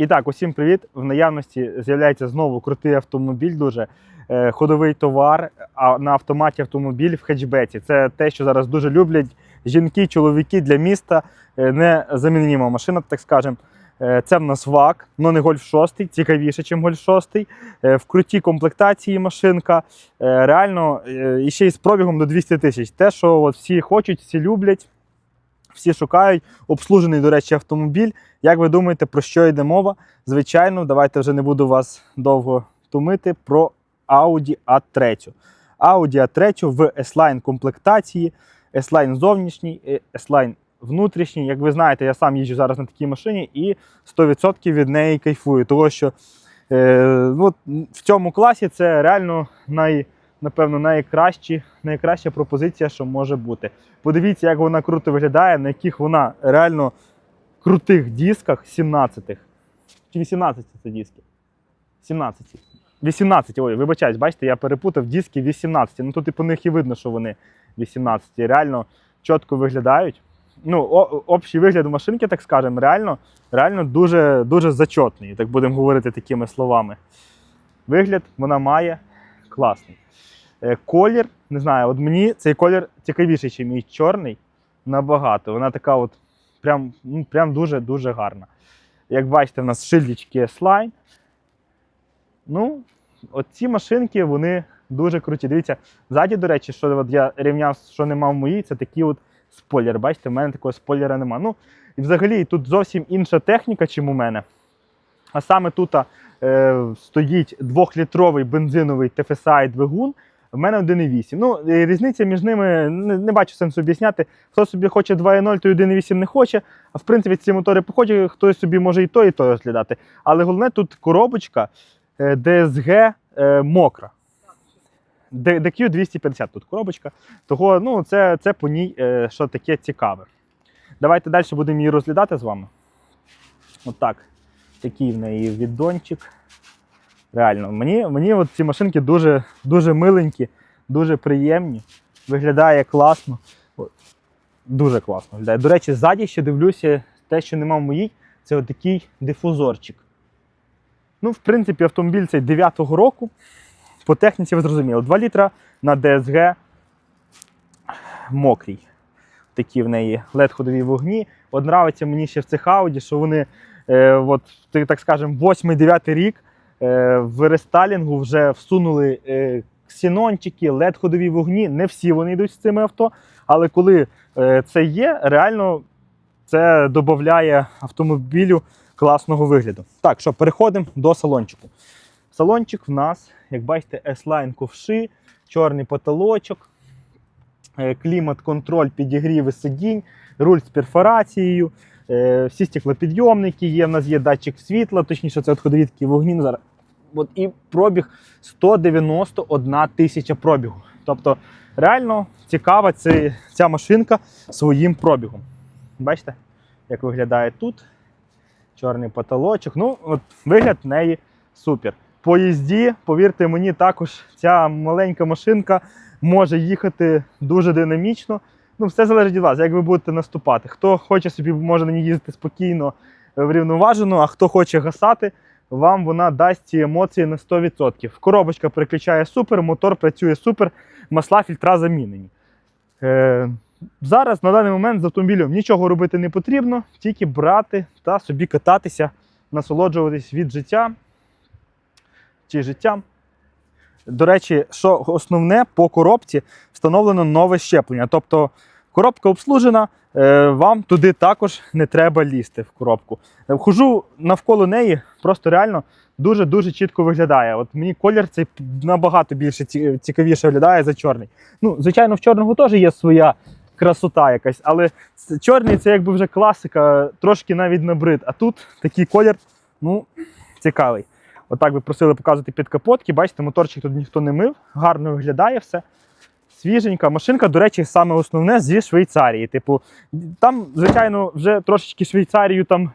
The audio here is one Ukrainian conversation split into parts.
І так, усім привіт! В наявності з'являється знову крутий автомобіль, дуже е, ходовий товар, а на автоматі автомобіль в хетчбеці. Це те, що зараз дуже люблять жінки, чоловіки для міста. Е, Незамінима машина, так скажемо. Е, Це в нас ВАК, але не Гольф 6, цікавіше, ніж Гольф 6. Е, В крутій комплектації машинка. Реально, і ще й з пробігом до 200 тисяч. Те, що от всі хочуть, всі люблять, всі шукають. Обслужений, до речі, автомобіль. Як ви думаєте, про що йде мова? Звичайно, давайте вже не буду вас довго тумити про Audi A3. Audi A3 в S-Line комплектації, S-Line зовнішній, S-Line внутрішній. Як ви знаєте, я сам їжджу зараз на такій машині і 100% від неї кайфую. Тому що е, ну, в цьому класі це реально най, напевно, найкращі, найкраща пропозиція, що може бути. Подивіться, як вона круто виглядає, на яких вона реально крутих дисках 17-х. Чи 18 це диски? 17. 18, ой, вибачаюсь, бачите, я перепутав диски 18. Ну тут і по них і видно, що вони 18. Реально чітко виглядають. Ну, общий вигляд машинки, так скажемо, реально, реально дуже, дуже зачетний, так будемо говорити такими словами. Вигляд вона має класний. Е, Колір, не знаю, от мені цей колір цікавіший, ніж мій чорний. Набагато. Вона така от прям, ну, прям дуже-дуже гарна. Як бачите, в нас шильдички S-Line. Ну, от ці машинки, вони дуже круті. Дивіться, ззаді, до речі, що от я рівняв, що нема в моїй, це такий от спойлер. Бачите, в мене такого спойлера нема. Ну, і взагалі тут зовсім інша техніка, чим у мене. А саме тут е, стоїть двохлітровий бензиновий TFSI двигун. В мене 1,8. Ну, різниця між ними не, не бачу сенсу об'ясняти. Хто собі хоче 2,0, то 1,8 не хоче. А в принципі, ці мотори похожі, хтось собі може і то, і то розглядати. Але головне тут коробочка е, DSG е, мокра. DQ 250 тут коробочка. Того ну, це, це по ній е, що таке цікаве. Давайте далі будемо її розглядати з вами. Отак. Такий в неї віддончик. Реально, мені, мені от ці машинки дуже, дуже миленькі, дуже приємні. Виглядає класно. Дуже класно виглядає. До речі, ззаді ще дивлюся, те, що нема в моїй, це отакий дифузорчик. Ну, в принципі, автомобіль цей 9-го року. По техніці ви зрозуміли. 2 літра на DSG мокрій. Такі в неї led ходові вогні. От нравиться мені ще в цих Audi, що вони, е, от, так скажемо, 8-9 рік в рестайлінгу вже всунули е, ксенончики, led ходові вогні. Не всі вони йдуть з цими авто, але коли е, це є, реально це додає автомобілю класного вигляду. Так, що переходимо до салончику. Салончик в нас, як бачите, S-Line ковши, чорний потолочок, е, клімат-контроль, підігріви сидінь, руль з перфорацією, е, всі стеклопідйомники є, в нас є датчик світла, точніше, це ходові такі вогні. Ну, зараз. От, і пробіг 191 тисяча пробігу. Тобто реально цікава ця, ця машинка своїм пробігом. Бачите, як виглядає тут? Чорний потолочок. Ну, от вигляд в неї супер. По їзді, повірте мені, також ця маленька машинка може їхати дуже динамічно. Ну, все залежить від вас, як ви будете наступати. Хто хоче собі може на ній їздити спокійно, е, врівноважено, а хто хоче гасати, вам вона дасть ці емоції на 100%. Коробочка переключає супер, мотор працює супер, масла фільтра замінені. Е, зараз на даний момент з автомобілем нічого робити не потрібно, тільки брати та собі кататися, насолоджуватись від життя чи життям. До речі, що основне по коробці встановлено нове щеплення. Тобто коробка обслужена, е, вам туди також не треба лізти в коробку. Е, Хожу навколо неї, просто реально дуже-дуже чітко виглядає. От мені колір цей набагато більше цікавіше виглядає за чорний. Ну, звичайно, в чорному теж є своя красота якась, але чорний це якби вже класика, трошки навіть набрид. А тут такий колір, ну, цікавий. Отак би просили показувати під капотки. Бачите, моторчик тут ніхто не мив, гарно виглядає все. Свіженька. Машинка, до речі, саме основне зі Швейцарії. Типу, там, звичайно, вже трошечки Швейцарію там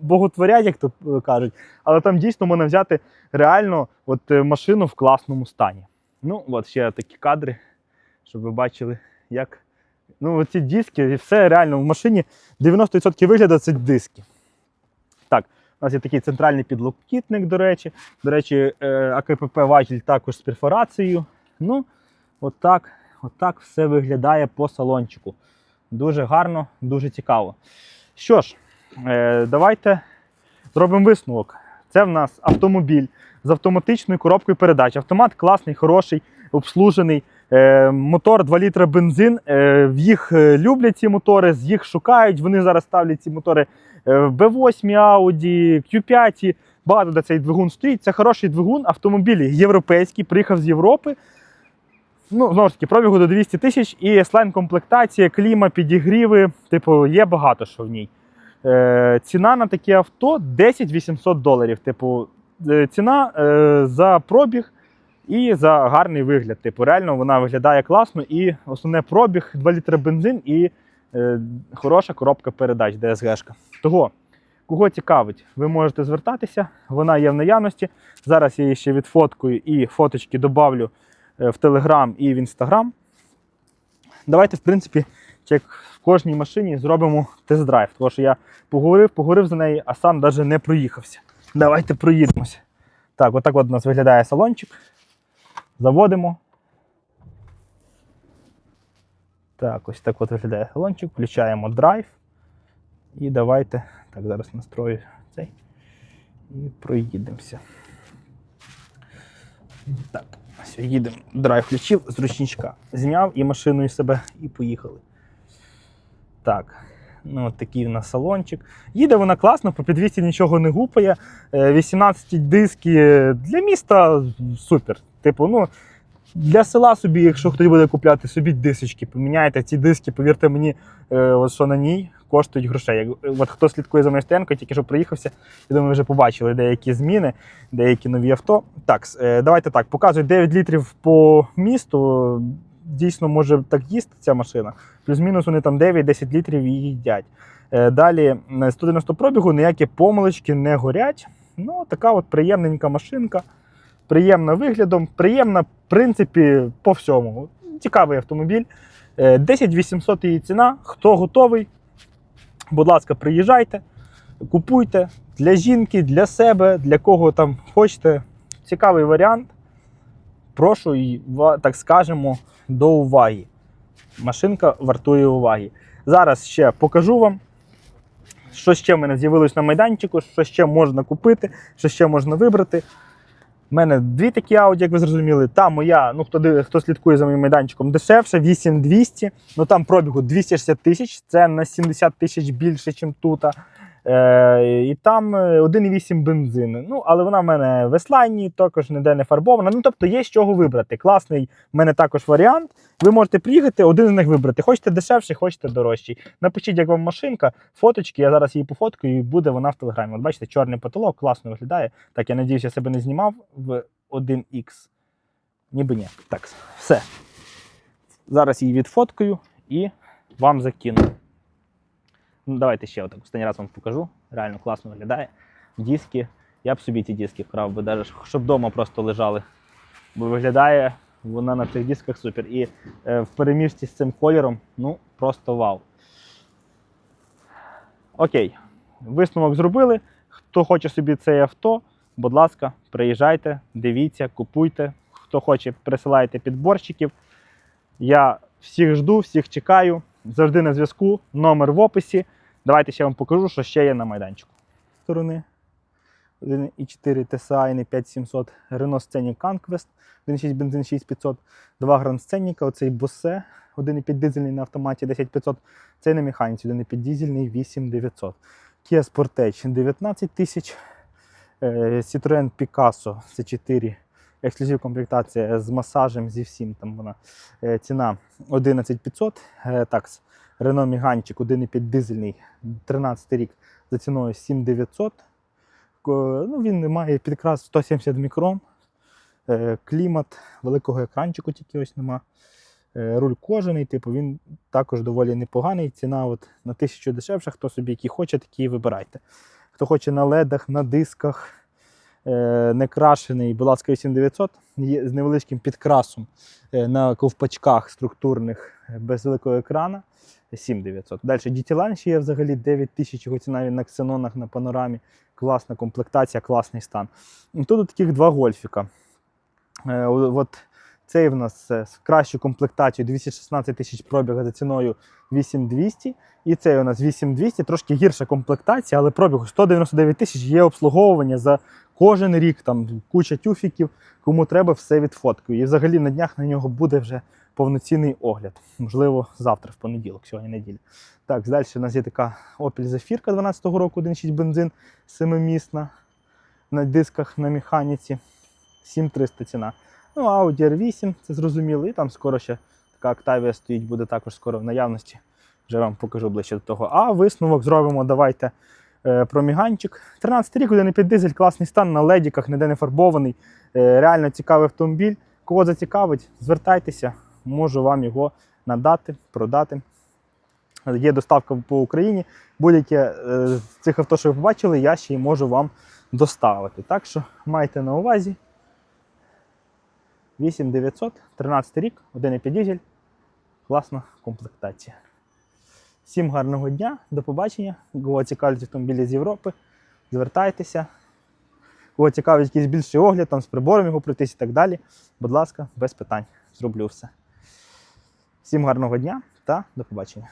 боготворять, як то кажуть, але там дійсно можна взяти реально от, е, машину в класному стані. Ну, от ще такі кадри, щоб ви бачили, як. Ну, ці диски, і все реально в машині 90% вигляду це диски. Так, У нас є такий центральний підлокітник, до речі. До речі, е, АКПП важіль також з перфорацією. Ну, отак, отак все виглядає по салончику. Дуже гарно, дуже цікаво. Що ж, е, давайте зробимо висновок. Це в нас автомобіль з автоматичною коробкою передач. Автомат класний, хороший, обслужений. Е, мотор 2 літра бензин. Е, їх люблять ці мотори, їх шукають. Вони зараз ставлять ці мотори в B8 Audi, Q5. Багато де цей двигун стоїть. Це хороший двигун. Автомобіль європейський, приїхав з Європи. Ну, знову ж таки, пробігу до 200 тисяч і слайн комплектація, кліма, підігріви. Типу, є багато що в ній. Е, ціна на таке авто 10 800 доларів. Типу, е, ціна е, за пробіг і за гарний вигляд. Типу, реально вона виглядає класно. І основне пробіг 2 літри бензин і е, хороша коробка передач DSG-шка. Того, кого цікавить, ви можете звертатися. Вона є в наявності. Зараз я її ще відфоткую і фоточки добавлю е, в Телеграм і в Інстаграм. Давайте, в принципі, як в кожній машині зробимо тест-драйв. Тому що я поговорив, поговорив за неї, а сам навіть не проїхався. Давайте проїдемося. Так, отак от у нас виглядає салончик. Заводимо. Так, ось так от виглядає салончик. Включаємо драйв. І давайте. Так, зараз настрою цей. І проїдемося. Так, все, їдемо. Драйв включив, з ручничка зняв і машину із себе і поїхали. Так, ну от такий у нас салончик. Їде вона класно, по підвісті нічого не гупає. Е, 18 диски для міста супер. Типу, ну. Для села собі, якщо хтось буде купляти, собі дисочки поміняйте. Ці диски, повірте мені, е, що на ній коштують грошей. От хто слідкує за моєю тільки що приїхався, я думаю, вже побачили деякі зміни, деякі нові авто. Так, е, давайте так, показую 9 літрів по місту. Дійсно, може так їсти ця машина. Плюс-мінус вони там 9-10 літрів і їдять. Е, Далі на 190 пробігу ніякі помилочки не горять. Ну, така от приємненька машинка. Приємна виглядом, приємна, в принципі, по всьому. Цікавий автомобіль. Е, 10 800 її ціна. Хто готовий, будь ласка, приїжджайте, купуйте для жінки, для себе, для кого там хочете. Цікавий варіант. Прошу, і так скажемо, до уваги. Машинка вартує уваги. Зараз ще покажу вам, що ще в мене з'явилось на майданчику, що ще можна купити, що ще можна вибрати. У мене дві такі ауді, як ви зрозуміли. Та моя, ну хто хто слідкує за моїм майданчиком, дешевше, 8200. Ну там пробігу 260 тисяч, це на 70 тисяч більше, ніж тут. Е, і там е, 1,8 бензин. Ну, але вона в мене в еслайні, також ніде не фарбована. Ну, тобто є з чого вибрати. Класний в мене також варіант. Ви можете приїхати, один з них вибрати. Хочете дешевший, хочете дорожчий. Напишіть, як вам машинка, фоточки, я зараз її пофоткаю, і буде вона в телеграмі. От бачите, чорний потолок, класно виглядає. Так, я надіюсь, я себе не знімав в 1Х. Ніби ні. Так, все. Зараз її відфоткаю і вам закину. Ну, давайте ще отак останній раз вам покажу. Реально класно виглядає. Диски. Я б собі ці диски вкрав би, навіть, щоб вдома просто лежали. Бо виглядає вона на цих дисках супер. І е, в переміжці з цим кольором, ну, просто вау. Окей. Висновок зробили. Хто хоче собі це авто, будь ласка, приїжджайте, дивіться, купуйте. Хто хоче, присилайте підборщиків. Я всіх жду, всіх чекаю. Завжди на зв'язку. Номер в описі. Давайте ще вам покажу, що ще є на майданчику. Сторони 1,4 TSI, 5700, Renault Scenic Conquest, 1,6 бензин 6500, 2 Grand Scenic, оцей Bose, 1,5 дизельний на автоматі 10500, цей на механіці, 1,5 дизельний 8900. Kia Sportage 19 тисяч, е, Citroen Picasso C4, ексклюзив комплектація з масажем, зі всім там вона. Е, Ціна 11500. Е, Такс. Renault Megane 1,5 дизельний, 13 рік за ціною 7900. Ну, він має підкрас 170 мікрон, е, клімат, великого екранчику тільки ось нема. Е, Руль кожаний, типу, він також доволі непоганий. Ціна от на 1000 дешевше. Хто собі який хоче, такий вибирайте. Хто хоче на ледах, на дисках, е, не крашений, будь ласка, 8900 є з невеличким підкрасом е, на ковпачках структурних е, без великого екрана 7900. Далі DT-Line ще є взагалі 9000 його ціна на ксенонах на панорамі. Класна комплектація, класний стан. І Тут таких два гольфіка. От цей в нас з кращою комплектацією 216 тисяч пробіга за ціною 8200. І цей у нас 8200, трошки гірша комплектація, але пробігу 199 тисяч є обслуговування за кожен рік. Там куча тюфіків, кому треба, все відфоткаю. І взагалі на днях на нього буде вже повноцінний огляд. Можливо, завтра, в понеділок, сьогодні неділя. Так, далі у нас є така Opel Zafirka 12-го року, 1.6 бензин, семимісна на дисках на механіці. 7300 ціна. Ну, Audi R8, це зрозуміло. І там скоро ще така Octavia стоїть, буде також скоро в наявності. Вже вам покажу ближче до того. А висновок зробимо. Давайте е, про міганчик. 13 рік, 1,5 дизель, класний стан на ледіках, ніде не фарбований. Е, реально цікавий автомобіль. Кого зацікавить, звертайтеся, можу вам його надати, продати. Є доставка по Україні. Будь-яке е, з цих авто, що ви побачили, я ще й можу вам доставити. Так що майте на увазі. 8900, 13 рік, 1,5 дизель. Класна комплектація. Всім гарного дня, до побачення. Кого цікавлять автомобілі з Європи, звертайтеся. Кого цікавить якийсь більший огляд, там з прибором його пройтись і так далі. Будь ласка, без питань. Зроблю все. Всім гарного дня та до побачення.